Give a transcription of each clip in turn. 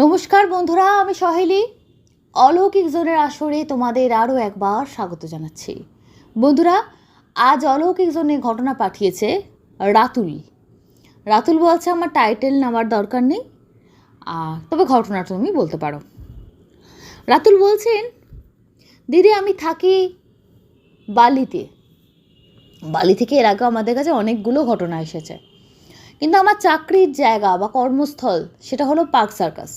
নমস্কার বন্ধুরা, আমি সহেলি। অলৌকিক জোনের আসরে তোমাদের আরও একবার স্বাগত জানাচ্ছি। বন্ধুরা, আজ অলৌকিক জোনে ঘটনা পাঠিয়েছে রাতুল। রাতুল বলছে, আমার টাইটেল নেওয়ার দরকার নেই। তবে ঘটনাটা তুমি বলতে পারো। রাতুল বলছেন, দিদি, আমি থাকি বালিতে। বালি থেকে এর আগে আমাদের কাছে অনেকগুলো ঘটনা এসেছে। কিন্তু আমার চাকরির জায়গা বা কর্মস্থল সেটা হলো পার্ক সার্কাস।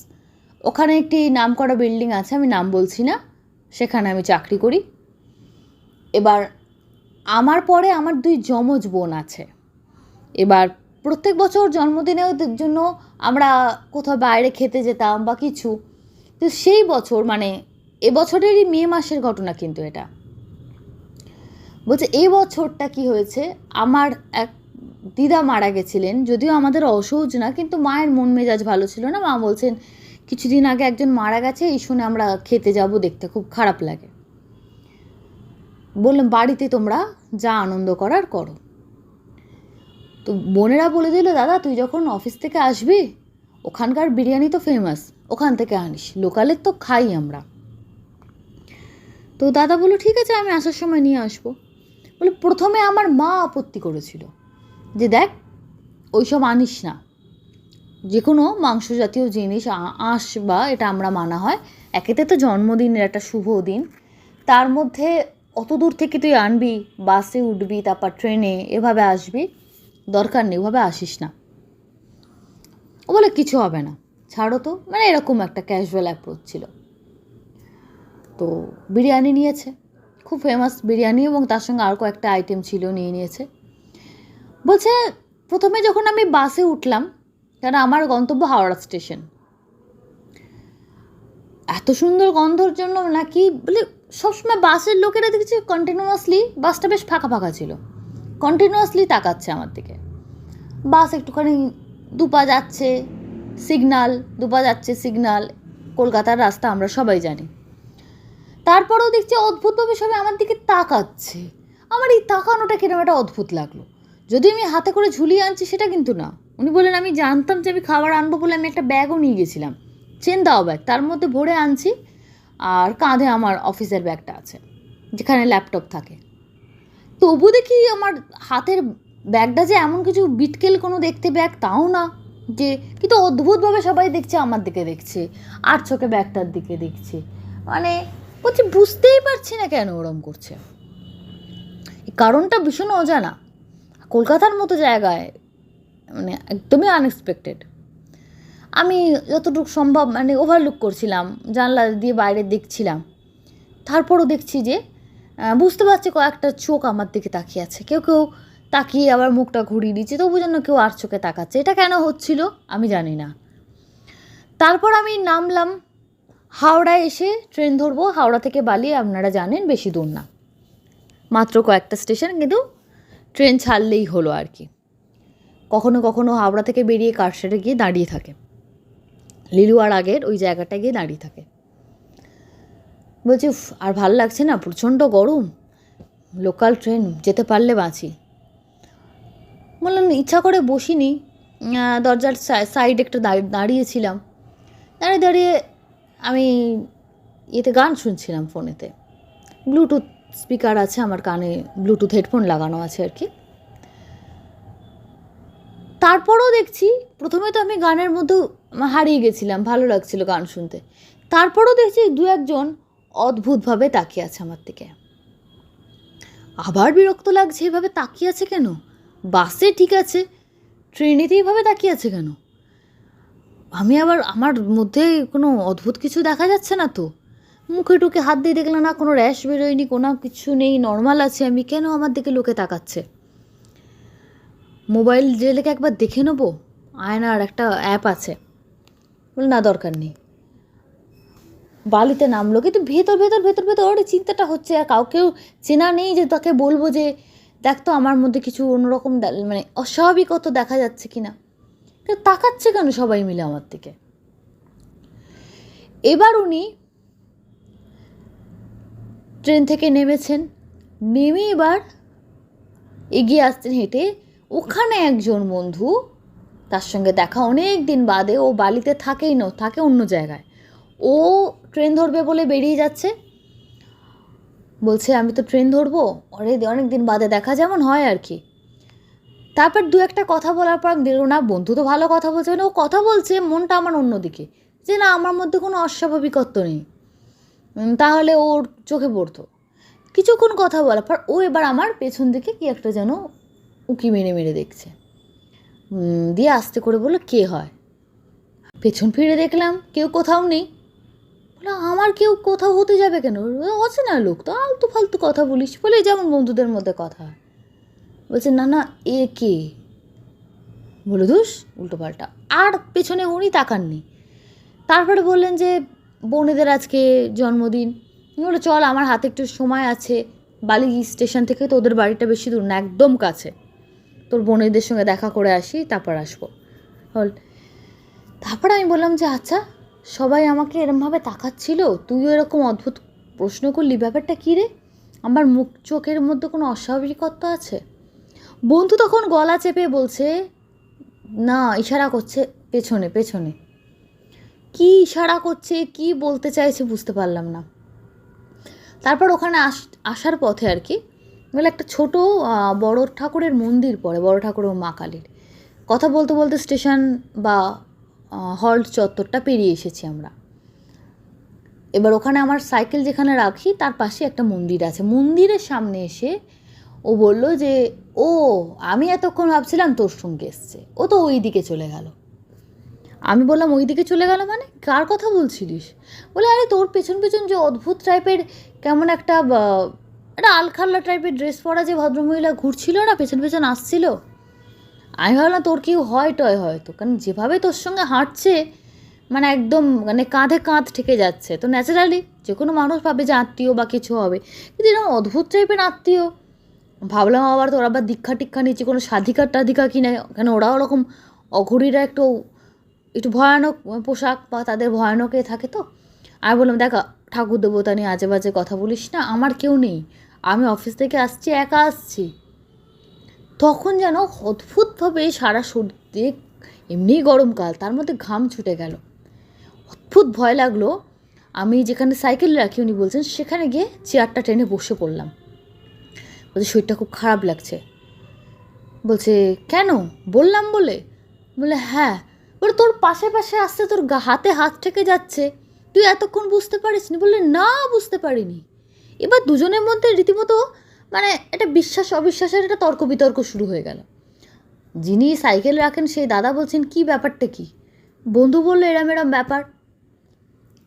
ওখানে একটি নামকরা বিল্ডিং আছে, আমি নাম বলছি না, সেখানে আমি চাকরি করি। এবার আমার পরে আমার দুই যমজ বোন আছে। এবার প্রত্যেক বছর জন্মদিনের জন্য আমরা কোথাও বাইরে খেতে যেতাম বা কিছু। তো সেই বছর মানে এবছরেরই মে মাসের ঘটনা কিন্তু এটা। বলছে, এই বছরটা কি হয়েছে? আমার এক দিদা মারা গেছিলেন, যদিও আমাদের অসহজ না, কিন্তু মায়ের মন মেজাজ ভালো ছিল না। মা বলছেন, কিছুদিন আগে একজন মারা গেছে, এই শুনে আমরা খেতে যাব দেখতে, খুব খারাপ লাগে। বললাম বাড়িতে তোমরা যা আনন্দ করার করো। তো বোনেরা বলে দিল, দাদা, তুই যখন অফিস থেকে আসবি, ওখানকার বিরিয়ানি তো ফেমাস ওখান থেকে আনিস, লোকালের তো খাই আমরা। তো দাদা বলল, ঠিক আছে, আমি আসার সময় নিয়ে আসব। বলে, প্রথমে আমার মা আপত্তি করেছিল। যে দেখ, ওইসব আনিস না। যে কোনো মাংস জাতীয় জিনিস আঁশ বা এটা আমরা মানা হয়। একেতে তো জন্মদিনের একটা শুভ দিন। তার মধ্যে অত দূর থেকে তুই আনবি, বাসে উঠবি, তারপর ট্রেনে এভাবে আসবি, দরকার নেই, ওভাবে আসিস না। ও বলে, কিছু হবে না, ছাড়ো তো। মানে এরকম একটা ক্যাজুয়াল অ্যাপ্রোচ ছিল। তো বিরিয়ানি নিয়েছে। খুব ফেমাস বিরিয়ানি এবং তার সঙ্গে আর কয়েকটা আইটেম ছিল নিয়ে নিয়েছে। বলছে, প্রথমে যখন আমি বাসে উঠলাম কারণ আমার গন্তব্য হাওড়া স্টেশন? এত সুন্দর গন্ধর জন্য নাকি, বলে, সবসময় বাসের লোকেরা দেখছি কন্টিনিউয়াসলি বাসটা বেশ ফাঁকা ফাঁকা ছিল। কন্টিনিউয়াসলি তাকাচ্ছে আমার দিকে। বাস একটুখানি দুপা যাচ্ছে সিগনাল দুপা যাচ্ছে সিগনাল কলকাতার রাস্তা আমরা সবাই জানি। তারপরেও দেখছি অদ্ভুতভাবে সবাই আমার দিকে তাকাচ্ছে। আমার এই তাকানোটা কীরকম একটা অদ্ভুত লাগল? যদি আমি হাতে করে ঝুলিয়ে আনছি, সেটা কিন্তু না। উনি বললেন, আমি জানতাম যে আমি খাবার আনব বলে আমি একটা ব্যাগও নিয়ে গেছিলাম। চেন দাও ব্যাগ, তার মধ্যে ভরে আনছি আর কাঁধে আমার অফিসের ব্যাগটা আছে, যেখানে ল্যাপটপ থাকে। তবু দেখি আমার হাতের ব্যাগটা যে এমন কিছু বিটকেল কোনো দেখতে ব্যাগ, তাও না। যে কিন্তু অদ্ভুতভাবে সবাই দেখছে, আমার দিকে দেখছে, আর চোখে ব্যাগটার দিকে দেখছে। মানে বলছি, বুঝতেই পারছি না কেন ওরম করছে। কারণটা ভীষণ অজানা। কলকাতার মতো জায়গায় মানে একদমই আনএক্সপেক্টেড আমি যতটুকু সম্ভব মানে ওভারলুক করছিলাম, জানলা দিয়ে বাইরে দেখছিলাম। তারপরও দেখছি যে বুঝতে পারছি কয়েকটা চোখ আমার দিকে তাকিয়ে আছে। কেউ কেউ তাকিয়ে আবার মুখটা ঘুরিয়ে দিচ্ছে তবু যেন কেউ আর চোখে তাকাচ্ছে। এটা কেন হচ্ছিল আমি জানি না। তারপর আমি নামলাম, হাওড়ায় এসে ট্রেন ধরবো। হাওড়া থেকে বালি, আপনারা জানেন, বেশি দূর না। মাত্র কয়েকটা স্টেশন, কিন্তু ট্রেন ছাড়লেই হলো আর কি। কখনো কখনো হাওড়া থেকে বেরিয়ে কারশেডে গিয়ে দাঁড়িয়ে থাকে। লিলুয়ার আগের ওই জায়গাটায় গিয়ে দাঁড়িয়ে থাকে। বলছি আর ভালো লাগছে না? প্রচণ্ড গরম। লোকাল ট্রেন, যেতে পারলে বাঁচি। বললাম, ইচ্ছা করে বসিনি। দরজার সাইড একটু দাঁড়িয়ে- দাঁড়িয়েছিলাম। দাঁড়িয়ে দাঁড়িয়ে আমি ইয়েতে গান শুনছিলাম ফোনেতে। ব্লুটুথ স্পিকার আছে, আমার কানে ব্লুটুথ হেডফোন লাগানো আছে আর কি। তারপরও দেখছি, প্রথমে তো আমি গানের মধ্যে হারিয়ে গেছিলাম, ভালো লাগছিল গান শুনতে। তারপরও দেখছি দু একজন অদ্ভুতভাবে তাকিয়ে আছে আমার দিকে। আবার বিরক্ত লাগছে, এভাবে তাকিয়ে আছে কেন? বাসে ঠিক আছে ট্রেনেতে এইভাবে তাকিয়ে আছে কেন? আমি আবার, আমার মধ্যে কোনো অদ্ভুত কিছু দেখা যাচ্ছে না তো? মুখে টুকে হাত দিয়ে দেখলাম না, কোনো র্যাশ বেরোয়নি, কোনো কিছু নেই নর্মাল আছে আমি, কেন আমার দিকে লোকে তাকাচ্ছে? মোবাইল জেলেকে একবার দেখে নেব? আয়নার একটা অ্যাপ আছে। বলে, না, দরকার নেই। বালিতে নামলো, কিন্তু ভেতর ভেতর ভেতর ভেতর ওর চিন্তাটা হচ্ছে, আর কাউকেও চেনা নেই যে তাকে বলব যে, দেখ তো, আমার মধ্যে কিছু অন্যরকম মানে অস্বাভাবিকত দেখা যাচ্ছে কি না তাকাচ্ছে কেন সবাই মিলে আমার দিকে? এবার উনি ট্রেন থেকে নেমেছেন। নেমে এবার এগিয়ে আসছেন হেঁটে। ওখানে একজন বন্ধু, তার সঙ্গে দেখা অনেক দিন বাদে, ও বালিতে থাকেই না, থাকে অন্য জায়গায়। ও ট্রেন ধরবে বলে বেরিয়ে যাচ্ছে। বলছে, আমি তো ট্রেন ধরবো? অরে, অনেক দিন বাদে, দেখা যেমন হয় আর কি। তারপর দু একটা কথা বলার পর দেখলাম না, বন্ধু তো ভালো কথা বলছে। না ও কথা বলছে, মনটা আমার অন্যদিকে। যে না, আমার মধ্যে কোনো অস্বাভাবিকত্ব নেই। তাহলে ওর চোখে পড়তো। কিছুক্ষণ কথা বলার পর ও এবার আমার পেছন দিকে কি একটা যেন উকি মেরে মেরে দেখছে। দিয়ে আস্তে করে বলল, কে হয়? পেছন ফিরে দেখলাম, কেউ কোথাও নেই। বলে আমার কেউ কোথাও হতে যাবে কেন? অচেনা লোক, তো আলতু ফালতু কথা বলিস বলে যেমন বন্ধুদের মধ্যে কথা হয়। বলছে, না না, এ কে? বলে ধুস উল্টো পাল্টা আর পেছনে উনি তাকাননি। তারপরে বললেন যে বোনেদের আজকে জন্মদিন। আমি বলে চল, আমার হাতে একটু সময় আছে। বালি স্টেশন থেকে তো ওদের বাড়িটা বেশি দূর না, একদম কাছে। তোর বোনেদের সঙ্গে দেখা করে আসি, তারপর আসব। হল তারপর আমি বললাম যে আচ্ছা সবাই আমাকে এরমভাবে তাকাচ্ছিল? তুইও এরকম অদ্ভুত প্রশ্ন করলি, ব্যাপারটা কী রে? আমার মুখ চোখের মধ্যে কোনো অস্বাভাবিকত্ব আছে? বন্ধু তখন গলা চেপে বলছে, না, ইশারা করছে, পেছনে পেছনে। কি ইশারা করছে, কি বলতে চাইছে বুঝতে পারলাম না। তারপর ওখানে আস, আসার পথে আর কি, বলে একটা ছোট বড় ঠাকুরের মন্দির পড়ে, বড় ঠাকুর ও মা কালীর। কথা বলতে বলতে স্টেশন বা হল্ট চত্বরটা পেরিয়ে এসেছি আমরা। এবার ওখানে আমার সাইকেল যেখানে রাখি, তার পাশে একটা মন্দির আছে। মন্দিরের সামনে এসে ও বলল যে, ও, আমি এতক্ষণ ভাবছিলাম তোর সঙ্গে এসছে। ও তো ওই দিকে চলে গেল। আমি বললাম ওই দিকে চলে গেল মানে? কার কথা বলছিলিস? বলে, আরে, তোর পেছন পেছন যে অদ্ভুত টাইপের কেমন একটা একটা আলখাল্লা টাইপের ড্রেস পরা যে ভদ্রমহিলা ঘুরছিল না, পেছন পেছন আসছিল? আমি ভাবলাম, তোর কেউ হয় টয় হয়তো কারণ যেভাবে তোর সঙ্গে হাঁটছে মানে একদম মানে কাঁধে কাঁধ ঠেকে যাচ্ছে। তো ন্যাচারালি যে কোনো মানুষ ভাবে যে আত্মীয় বা কিছু হবে। কিন্তু এরকম অদ্ভুত টাইপের আত্মীয়, ভাবলাম আবার তোর আবার দীক্ষা টিক্ষা নিচ্ছে, কোনো সাধিকার টাধিকা কিনা কেন ওরাও ওরকম অঘরীরা একটু একটু ভয়ানক পোশাক বা তাদের ভয়ানক থাকে তো। আমি বললাম, দেখা, ঠাকুর দেবতা নিয়ে আজে বাজে কথা বলিস না, আমার কেউ নেই। আমি অফিস থেকে আসছি, একা আসছি। তখন যেন অদ্ভুতভাবে সারা দিয়ে এমনিই গরমকাল তার মধ্যে ঘাম ছুটে গেল। অদ্ভুত ভয় লাগল। আমি যেখানে সাইকেল রাখি, উনি বলছেন, সেখানে গিয়ে চেয়ারটা টেনে বসে পড়লাম। বলছে, শরীরটা খুব খারাপ লাগছে। বলছে, কেন? বললাম বলে? বলে হ্যাঁ বলে তোর পাশে পাশে আসতে তোর হাতে হাত ঠেকে যাচ্ছে। তুই এতক্ষণ বুঝতে পারিস নি বললে, না, বুঝতে পারিনি। এবার দুজনের মধ্যে রীতিমতো মানে একটা বিশ্বাস, অবিশ্বাসের একটা তর্ক বিতর্ক শুরু হয়ে গেল। যিনি সাইকেল রাখেন, সেই দাদা বলছেন, কি ব্যাপারটা কি? বন্ধু বলল, এরম এরম ব্যাপার।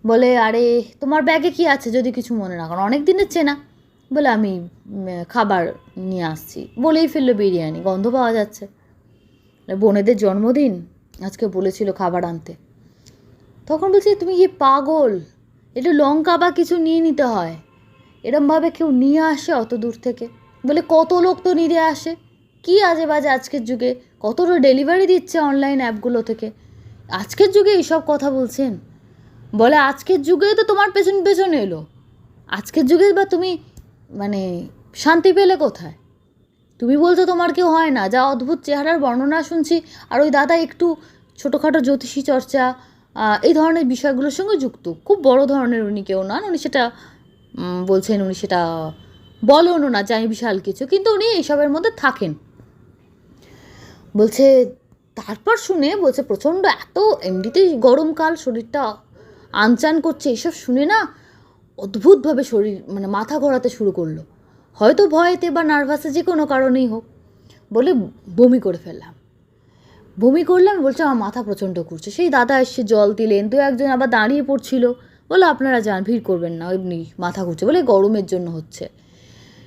বলে, আরে, তোমার ব্যাগে কি আছে যদি কিছু মনে না করো? অনেক দিনের চেনা। বলে, আমি খাবার নিয়ে আসছি। বলেই ফেলল বিরিয়ানি। গন্ধ পাওয়া যাচ্ছে। বোনেদের জন্মদিন? আজকে বলেছিল খাবার আনতে। তখন বলছি, তুমি কি পাগল? একটু লঙ্কা বা কিছু নিয়ে নিতে হয়। এরমভাবে কেউ নিয়ে আসে অত দূর থেকে। বলে, কত লোক তো নিতে আসে? কি আজে বাজে আজকের যুগে? কতটা ডেলিভারি দিচ্ছে অনলাইন অ্যাপগুলো থেকে? আজকের যুগে এইসব কথা বলছেন? বলে, আজকের যুগে তো তোমার পেছন পেছনে এলো। আজকের যুগে বা তুমি মানে শান্তি পেলে কোথায়? তুমি বলছো তোমার কেউ হয় না। যা অদ্ভুত চেহারার বর্ণনা শুনছি। আর ওই দাদা একটু ছোটোখাটো জ্যোতিষী চর্চা এই ধরনের বিষয়গুলোর সঙ্গে যুক্ত। খুব বড় ধরনের উনি কেউ নন। উনি সেটা বলছেন উনি সেটা বলেনও না জানি বিশাল কিছু। কিন্তু উনি এইসবের মধ্যে থাকেন। বলছে, তারপর শুনে বলছে, প্রচণ্ড এত এমনিতেই গরমকাল শরীরটা আনচান করছে, এসব শুনে না অদ্ভুতভাবে শরীর মানে মাথা ঘোরাতে শুরু করল। হয়তো ভয়েতে বা নার্ভাসে যে কোনো কারণেই হোক, বলে বমি করে ফেললাম। বমি করলাম, বলছে, আমার মাথা প্রচণ্ড ঘুরছে। সেই দাদা এসে জল দিলেন দু একজন আবার দাঁড়িয়ে পড়ছিল। বলে, আপনারা যান, ভিড় করবেন না এমনি মাথা ঘুরছে। বলে, গরমের জন্য হচ্ছে।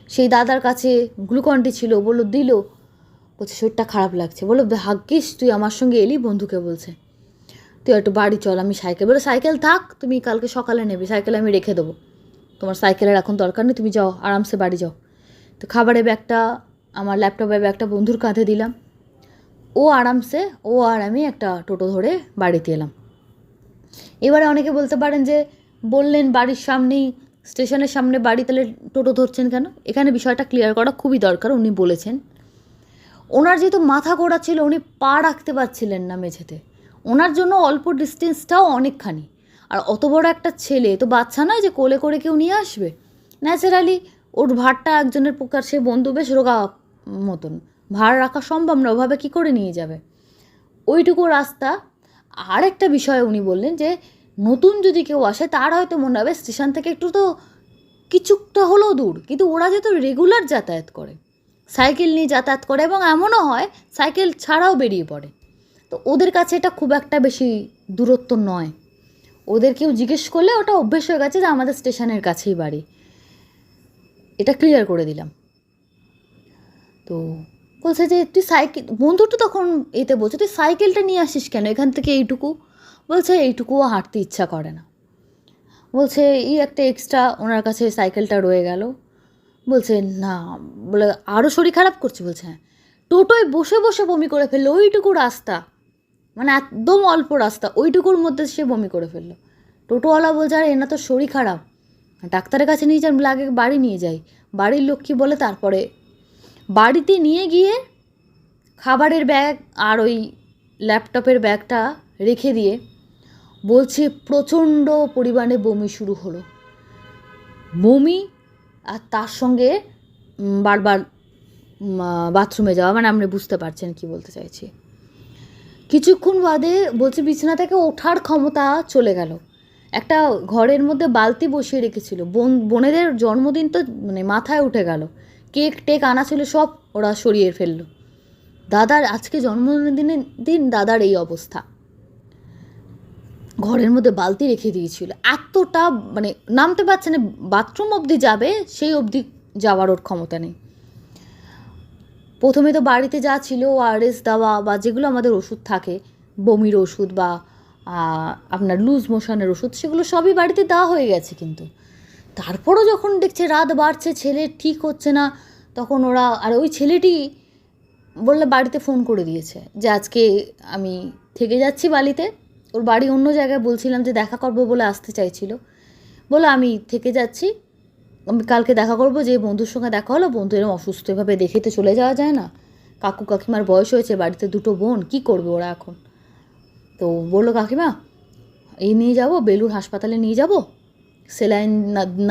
সেই দাদার কাছে গ্লুকনটি ছিল বলল দিল। বলছে, শরীরটা খারাপ লাগছে। বলো, ভাগ্যিস, তুই আমার সঙ্গে এলি? বন্ধুকে বলছে, তুই একটু বাড়ি চল, আমি সাইকেল। বলে, সাইকেল থাক, তুমি কালকে সকালে নেবে, সাইকেল আমি রেখে দেবো। সাইকেলের এখন দরকার নেই, তুমি যাও, আরামসে বাড়ি যাও। তো খাবারের ব্যাগটা, আমার ল্যাপটপের ব্যাগটা বন্ধুর কাঁধে দিলাম। ও আরামসে, ও আর আমি একটা টোটো ধরে বাড়িতে এলাম। এবারে অনেকে বলতে পারেন যে, বললেন বাড়ির সামনেই, স্টেশনের সামনে বাড়ি, তাহলে টোটো ধরছেন কেন? এখানে বিষয়টা ক্লিয়ার করা খুবই দরকার, উনি বলেছেন। ওনার যেহেতু মাথা গোড়া ছিল, উনি পা রাখতে পারছিলেন না মেঝেতে। ওনার জন্য অল্প ডিস্টেন্সটাও অনেকখানি। আর অত বড় একটা ছেলে, তো বাচ্চা নয় যে কোলে করে কেউ নিয়ে আসবে? ন্যাচারালি ওর ভারটা একজনের প্রকার সে বন্ধু বেশ রোগা মতন। ভার রাখা সম্ভব না, ওভাবে কী করে নিয়ে যাবে? ওইটুকু রাস্তা। আর একটা বিষয় উনি বললেন যে, নতুন যদি কেউ আসে, তার হয়তো মনে হবে স্টেশন থেকে একটু তো কিছুটা হলেও দূর, কিন্তু ওরা যেহেতু রেগুলার যাতায়াত করে, সাইকেল নিয়ে যাতায়াত করে এবং এমনও হয়, সাইকেল ছাড়াও বেরিয়ে পড়ে। তো ওদের কাছে এটা খুব একটা বেশি দূরত্ব নয়। ওদের কেউ জিজ্ঞেস করলে ওটা অভ্যেস হয়ে গেছে যে আমাদের স্টেশনের কাছেই বাড়ি। এটা ক্লিয়ার করে দিলাম। তো বলছে যে, তুই সাইকেল বন্ধুটা তখন এতে বলছে, তুই সাইকেলটা নিয়ে আসিস কেন? এখান থেকে এইটুকু? বলছে, এইটুকুও হাঁটতে ইচ্ছা করে না। বলছে, এই একটা এক্সট্রা ওনার কাছে সাইকেলটা রয়ে গেল। বলছে, না। বলে আরও শরীর খারাপ করছে? বলছে হ্যাঁ। টোটোয় বসে বসে বমি করে ফেলল। ওইটুকু রাস্তা। মানে একদম অল্প রাস্তা, ওইটুকুর মধ্যে সে বমি করে ফেলল। টোটোওয়ালা বলছে, আরে এনা তো শরীর খারাপ। ডাক্তারের কাছে নিয়ে যান লাগে বাড়ি নিয়ে যাই। বাড়ির লোক কী বলে, তারপরে বাড়িতে নিয়ে গিয়ে খাবারের ব্যাগ আর ওই ল্যাপটপের ব্যাগটা রেখে দিয়ে বলছে, প্রচণ্ড পরিমাণে বমি শুরু হলো। বমি আর তার সঙ্গে বারবার বাথরুমে যাওয়া মানে আপনি বুঝতে পারছেন কি বলতে চাইছি। কিছুক্ষণ বাদে বলছে, বিছানা থেকে ওঠার ক্ষমতা চলে গেল। একটা ঘরের মধ্যে বালতি বসিয়ে রেখেছিল। বোন, বোনেদের জন্মদিন তো মানে মাথায় উঠে গেল। কেক টেক আনা ছিল, সব ওরা সরিয়ে ফেলল। দাদার, আজকে জন্মদিনের দিন দাদার এই অবস্থা। ঘরের মধ্যে বালতি রেখে দিয়েছিল। এতটা মানে নামতে পারছে না। বাথরুম অবধি যাবে, সেই অবধি যাওয়ার ওর ক্ষমতা নেই। প্রথমে তো বাড়িতে যা ছিল ওআরএস দেওয়া বা যেগুলো আমাদের ওষুধ থাকে, বমির ওষুধ বা আপনার লুজ মোশনের ওষুধ, সেগুলো সবই বাড়িতে দেওয়া হয়ে গেছে কিন্তু। তারপরও যখন দেখছে রাত বাড়ছে, ছেলে ঠিক হচ্ছে না, তখন ওরা, আর ওই ছেলেটি বললে বাড়িতে ফোন করে দিয়েছে যে, আজকে আমি থেকে যাচ্ছি বালিতে। ওর বাড়ি অন্য জায়গায় বলছিলাম যে, দেখা করব বলে আসতে চাইছিল। বলে, আমি থেকে যাচ্ছি। আমি কালকে দেখা করব, যে বন্ধুর সঙ্গে দেখা হলো, বন্ধু এরকম অসুস্থ এভাবে দেখে তো চলে যাওয়া যায় না। কাকু কাকিমার বয়স হয়েছে, বাড়িতে দুটো বোন, কি করবে ওরা এখন? তো বলল, কাকিমা, এই নিয়ে যাব বেলুর হাসপাতালে নিয়ে যাব। সেলাইন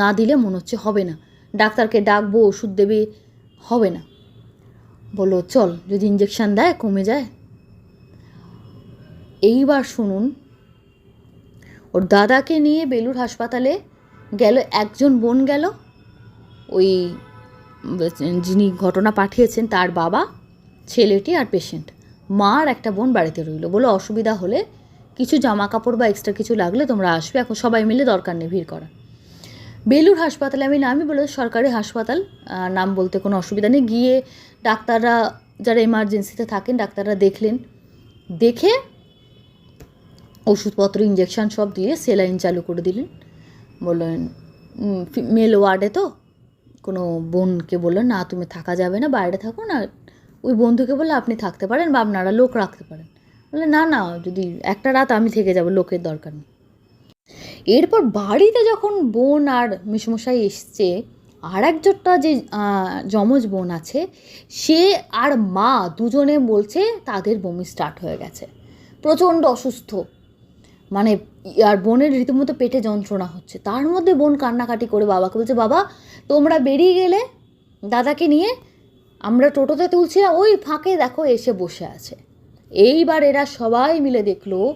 না দিলে মনে হচ্ছে হবে না। ডাক্তারকে ডাকবো, ওষুধ দেবে, হবে না। বলল, চল, যদি ইঞ্জেকশান দেয়, কমে যায়। এইবার শুনুন, ওর দাদাকে নিয়ে বেলুর হাসপাতালে গেল, একজন বোন গেল ওই যিনি ঘটনা পাঠিয়েছেন তার বাবা, ছেলেটি আর পেশেন্ট মা আর একটা বোন বাড়িতে রইল। বলে অসুবিধা হলে কিছু জামা কাপড় বা এক্সট্রা কিছু লাগলে তোমরা আসবে। এখন সবাই মিলে দরকার নেই ভিড় করা বেলুর হাসপাতালে আমি নামি বলে সরকারি হাসপাতাল নাম বলতে কোনো অসুবিধা নেই। গিয়ে ডাক্তাররা যারা এমার্জেন্সিতে থাকেন, ডাক্তাররা দেখলেন। দেখে ওষুধপত্র ইঞ্জেকশন সব দিয়ে সেলাইন চালু করে দিলেন। বললেন মেল ওয়ার্ডে তো? কোনো বোনকে বললেন না, তুমি থাকা যাবে না, বাইরে থাকো না। ওই বন্ধুকে বললে, আপনি থাকতে পারেন বা আপনারা লোক রাখতে পারেন। বললেন না না, যদি একটা রাত আমি থেকে যাব, লোকের দরকার নেই। এরপর বাড়িতে যখন বোন আর মিশমশাই এসছে আর একজনটা যে যমজ বোন আছে, সে আর মা দুজনে বলছে, তাদের বমি স্টার্ট হয়ে গেছে। প্রচণ্ড অসুস্থ। মানে আর বোনের রীতিমতো পেটে যন্ত্রণা হচ্ছে। তার মধ্যে বোন কান্নাকাটি করে বাবাকে বলছে, বাবা, তোমরা বেরিয়ে গেলে দাদাকে নিয়ে আমরা টোটোতে তুলছি ওই ফাঁকে দেখো এসে বসে আছে। এইবার এরা সবাই মিলে দেখল,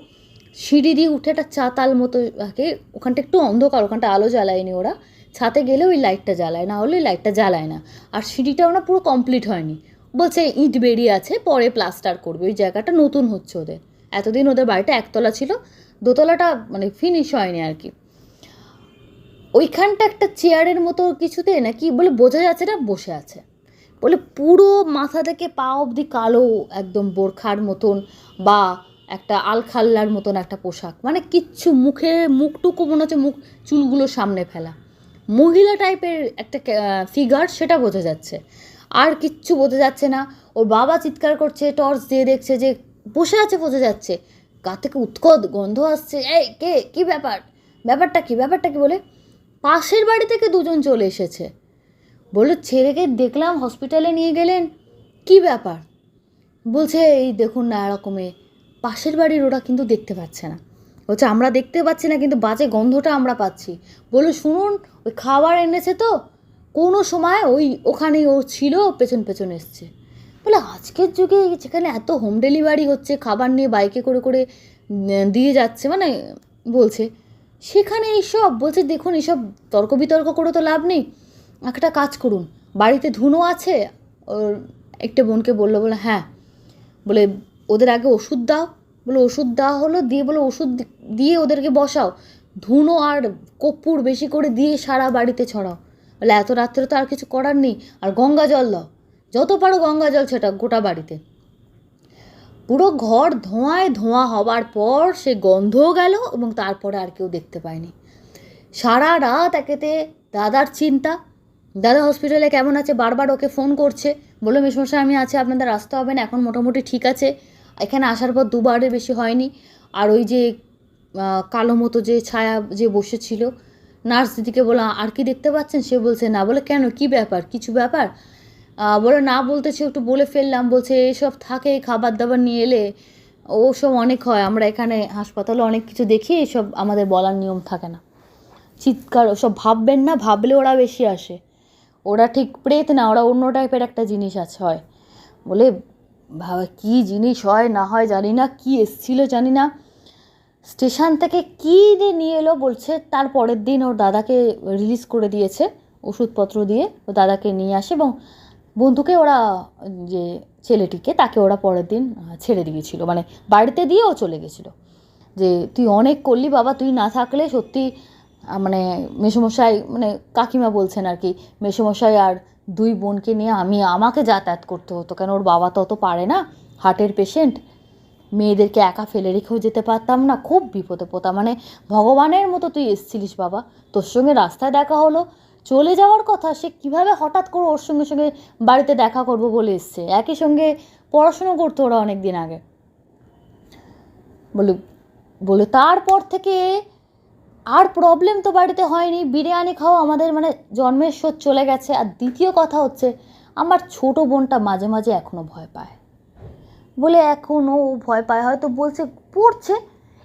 সিঁড়ি দিয়ে উঠে একটা চাতাল মতো থাকে ওখানটা একটু অন্ধকার, ওখানটা আলো জ্বালায়নি ওরা। ছাতে গেলে ওই লাইটটা জ্বালায়, না হলে লাইটটা জ্বালায় না। আর সিঁড়িটা ওরা পুরো কমপ্লিট হয়নি। বলছে, ইট বেরিয়ে আছে, পরে প্লাস্টার করবে। ওই জায়গাটা নতুন হচ্ছে ওদের। এতদিন ওদের বাড়িটা একতলা ছিল দোতলাটা মানে ফিনিশ হয়নি আর কি। ওইখানটা একটা চেয়ারের মতো কিছুতে নাকি বলে বোঝা যাচ্ছে না, বসে আছে। বলে পুরো মাথা থেকে পা অবধি কালো একদম বোরখার মতন বা একটা আলখাল্লার মতন একটা পোশাক। মানে কিচ্ছু মুখে, মুখটুকু মনে হচ্ছে মুখ চুলগুলো সামনে ফেলা। মহিলা টাইপের একটা ফিগার সেটা বোঝা যাচ্ছে। আর কিচ্ছু বোঝা যাচ্ছে না। ওর বাবা চিৎকার করছে টর্চ দিয়ে দেখছে যে বসে আছে বোঝা যাচ্ছে। গা থেকে উৎকদ গন্ধ আসছে। এই, কে? কি ব্যাপার? ব্যাপারটা কি? ব্যাপারটা কি বলে? পাশের বাড়ি থেকে দুজন চলে এসেছে। বলল, ছেলেকে দেখলাম হসপিটালে নিয়ে গেলেন। কি ব্যাপার? বলছে, এই দেখুন না, এরকমে পাশের বাড়ির ওরা কিন্তু দেখতে পাচ্ছে না। বলছে, আমরা দেখতে পাচ্ছি না, কিন্তু বাজে গন্ধটা আমরা পাচ্ছি। বলে শুনুন, ওই খাবার এনেছে তো, কোনো সময় ওই ওখানেই ও ছিল, পেছন পেছন এসছে। বলে আজকের যুগে যেখানে এত হোম ডেলিভারি হচ্ছে, খাবার নিয়ে বাইকে করে করে দিয়ে যাচ্ছে মানে বলছে, সেখানে এইসব বলছে, দেখুন, এইসব তর্ক বিতর্ক করে তো লাভ নেই। একটা কাজ করুন। বাড়িতে ধুনো আছে? ওর একটা বোনকে বলল, বলে হ্যাঁ। বলে, ওদের আগে ওষুধ দাও। বলে, ওষুধ দেওয়া হলো, দিয়ে বলে, ওষুধ দিয়ে ওদেরকে বসাও। ধুনো আর কর্পূর বেশি করে দিয়ে সারা বাড়িতে ছড়াও। বলে, এত রাত্রে তো আর কিছু করার নেই। আর গঙ্গা জল দাও। যত পারো গঙ্গা জল সেটা গোটা বাড়িতে। পুরো ঘর ধোঁয়ায় ধোঁয়া হবার পর সে গন্ধও গেল এবং তারপরে আর কেউ দেখতে পায়নি। সারা রাত একেতে দাদার চিন্তা, দাদা হসপিটালে কেমন আছে? বারবার ওকে ফোন করছে, বলল, মেসমশাই, আমি আছি, আপনাদের আসতে হবে না, এখন মোটামুটি ঠিক আছে। এখানে আসার পর দুবারের বেশি হয়নি। আর ওই যে কালো মতো যে ছায়া যে বসেছিল, নার্স দিদিকে বলে আর কি দেখতে পাচ্ছেন? সে বলছে, না। বলে, কেন? কি ব্যাপার? কিছু ব্যাপার? বলে না বলতেছে, একটু বলে ফেললাম, বলছে, এসব থাকে খাবার দাবার নিয়ে এলে ওসব অনেক হয়, আমরা এখানে হাসপাতালে অনেক কিছু দেখি, এসব আমাদের বলার নিয়ম থাকে না। চিৎকার, ওসব ভাববেন না, ভাবলে ওরা বেশি আসে। ওরা ঠিক প্রেত না, ওরা অন্য টাইপের একটা জিনিস আছে, হয়। বলে ভাবা কী জিনিস হয়, না হয় জানি না, কি এসছিল জানি না। স্টেশন থেকে কী দিয়ে নিয়ে এলো, বলছে, তার পরের দিন ওর দাদাকে রিলিজ করে দিয়েছে, ওষুধপত্র দিয়ে, ও দাদাকে নিয়ে আসে এবং বন্ধুকে ওরা, যে ছেলেটিকে, তাকে ওরা পরের দিন ছেড়ে দিয়েছিল। মানে বাড়িতে দিয়েও চলে গেছিল। যে তুই অনেক করলি বাবা, তুই না থাকলে সত্যি মানে মেসমশাই মানে কাকিমা বলছেন আর কি, মেসমশাই আর দুই বোনকে নিয়ে আমি, আমাকে যাতায়াত করতে হতো। কেন ওর বাবা তো অত পারে না, হার্টের পেশেন্ট। মেয়েদেরকে একা ফেলে রেখেও যেতে পারতাম না, খুব বিপদে পোতা মানে ভগবানের মতো তুই এসছিলিস বাবা। তোর সঙ্গে রাস্তায় দেখা হলো চলে যাওয়ার কথা সে কীভাবে হঠাৎ করে ওর সঙ্গে সঙ্গে বাড়িতে দেখা করব বলে এসছে? একই সঙ্গে পড়াশুনো করতো ওরা অনেক দিন আগে। বলে বলে তারপর থেকে আর প্রবলেম তো বাড়িতে হয়নি। বিরিয়ানি খাওয়া আমাদের মানে জন্মের শোধ চলে গেছে। আর দ্বিতীয় কথা হচ্ছে, আমার ছোট বোনটা মাঝে মাঝে এখনও ভয় পায়। বলে এখনও ভয় পায়। হয়তো বলছে, পড়ছে।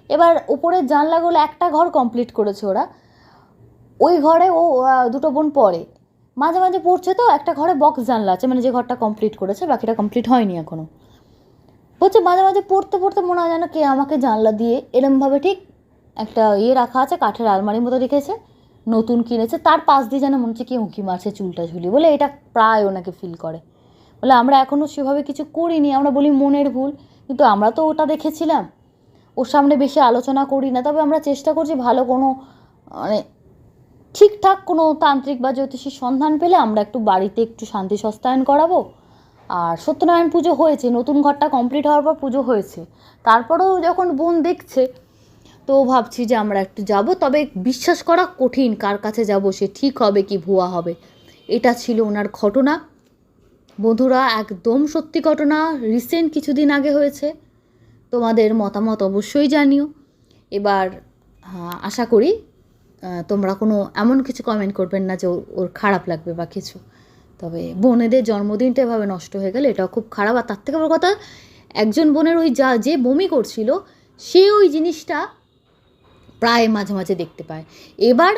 এবার উপরের জানলাগুলো একটা ঘর কমপ্লিট করেছে ওরা। ওই ঘরে ও দুটো বোন পড়ে। মাঝে মাঝে পড়ছে তো, একটা ঘরে বক্স জানলা আছে মানে যে ঘরটা কমপ্লিট করেছে, বাকিটা কমপ্লিট হয়নি এখনও বলছে মাঝে মাঝে পড়তে পড়তে মনে হয় যেন কে আমাকে জানলা দিয়ে এরমভাবে ঠিক একটা ইয়ে রাখা আছে, কাঠের আলমারির মতো রেখেছে, নতুন কিনেছে, তার পাশ দিয়ে যেন মনে হচ্ছে কি উঁকি মারছে চুলটা ঝুলি বলে, এটা প্রায় ওনাকে ফিল করে। বলে আমরা এখনও সেভাবে কিছু করিনি, আমরা বলি মনের ভুল, কিন্তু আমরা তো ওটা দেখেছিলাম। ওর সামনে বেশি আলোচনা করি না, তবে আমরা চেষ্টা করছি ভালো কোনো মানে ঠিকঠাক কোনো তান্ত্রিক বা জ্যোতিষীর সন্ধান পেলে আমরা একটু বাড়িতে একটু শান্তি সস্তায়ন করাবো। আর সত্যনারায়ণ পুজো হয়েছে, নতুন ঘরটা কমপ্লিট হওয়ার পর পুজো হয়েছে। তারপরেও যখন বোন দেখছে, তো ভাবছি যে আমরা একটু যাব, তবে বিশ্বাস করা কঠিন কার কাছে যাব, সে ঠিক হবে কি ভুয়া হবে। এটা ছিল ওনার ঘটনা। বন্ধুরা, একদম সত্যি ঘটনা রিসেন্ট কিছুদিন আগে হয়েছে। তোমাদের মতামত অবশ্যই জানিও। এবার আশা করি তোমরা কোনো এমন কিছু কমেন্ট করবেন না যে ওর- খারাপ লাগবে বা কিছু। তবে বোনেদের জন্মদিনটা এভাবে নষ্ট হয়ে গেলে এটাও খুব খারাপ। আর তার থেকে বড় কথা, একজন বোনের ওই যা যে বমি করছিল, সে ওই জিনিসটা প্রায় মাঝে মাঝে দেখতে পায়। এবার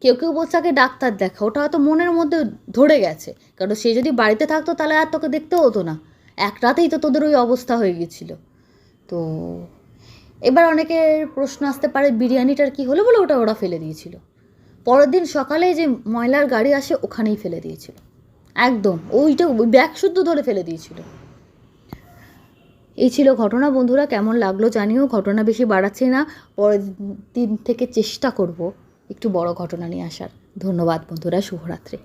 কেউ কেউ বলছে, আগে ডাক্তার দেখা। ওটা হয়তো মনের মধ্যে ধরে গেছে। কারণ সে যদি বাড়িতে থাকতো, তাহলে আর তোকে দেখতে হতো না। এক রাতেই তো তোদের ওই অবস্থা হয়ে গেছিল। তো এবার অনেকের প্রশ্ন আসতে পারে, বিরিয়ানিটার কি হলো? বলে ওটা ওরা ফেলে দিয়েছিল। পরের দিন সকালে যে ময়লার গাড়ি আসে, ওখানেই ফেলে দিয়েছিল। একদম, ওইটা ওই ব্যাগ শুদ্ধ ধরে ফেলে দিয়েছিল। এই ছিল ঘটনা। বন্ধুরা, কেমন লাগল জানিও। ঘটনা বেশি বাড়াচ্ছি না। পরের দিন থেকে চেষ্টা করব একটু বড় ঘটনা নিয়ে আসার। ধন্যবাদ বন্ধুরা, শুভরাত্রি।